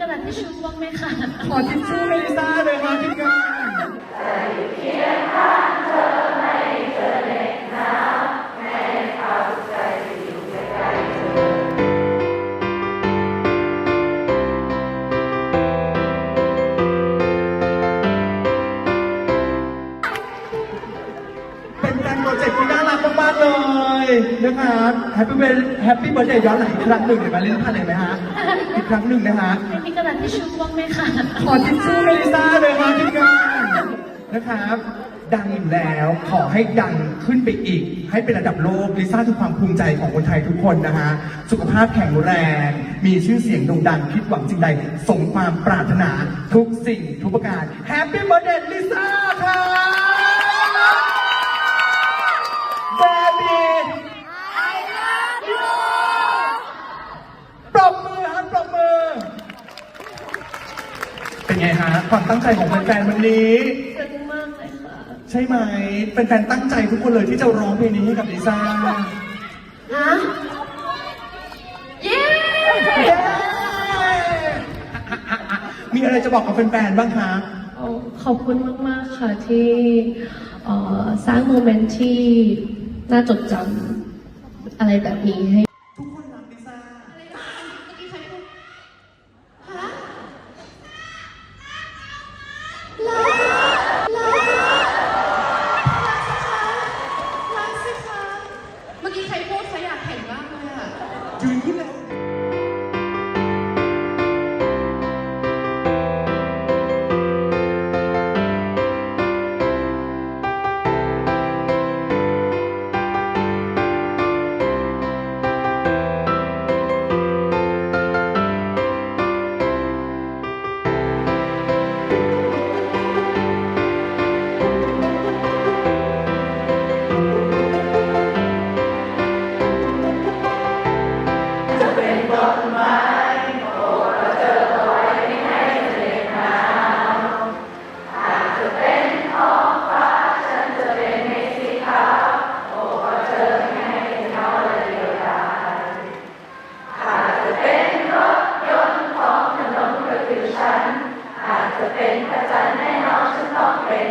กระดาษทิชชู่บ้างไหมคะ ขอทิชชู่เมลิซ่าเลยค่ะพี่กา นะครับแฮปปี้เบแฮปปี้เบิร์ดเดย์ย้อนหลังอีกครั้งหนึ่งเดี๋ยวมาเล่นพันเลยไหมฮะอีกครั้งหนึ่งนะฮะมีกระดาษทิชชู่บ้างไหมคะขอทิชชู่ให้ลิซ่าเลยครับทีมงานนะครับดังอยู่แล้วขอให้ดังขึ้นไปอีก ให้เป็นระดับโลกลิซ่าคือความภูมิใจของคนไทยทุกคนนะฮะสุขภาพแข็งแรง มีชื่อเสียงโด่งดังคิดหวังสิ่งใดสมความปรารถนาทุกสิ่งทุกประการแฮปปี้เบิร์ดเดย์ลิซ่าครับเบบี้ปรบมือครับปรบมือ เป็น ไงฮะความตั้งใจของแฟนๆวันนี้ซึ้งมากเลยค่ะใช่ไหมแฟนๆตั้งใจทุกคนเลยที่จะร้องเพลงนี้ให้กับลิซ่าฮะเย้เย้มีอะไรจะบอกกับแฟนๆบ้างคะโอ้ขอบคุณมาก ๆ ค่ะที่เอ่อสร้างโมเมนต์ที่น่าจดจำอะไรแบบนี้ให้ You know. จะเป็นพระจันทร์ให้น้องฉันต้องเป็น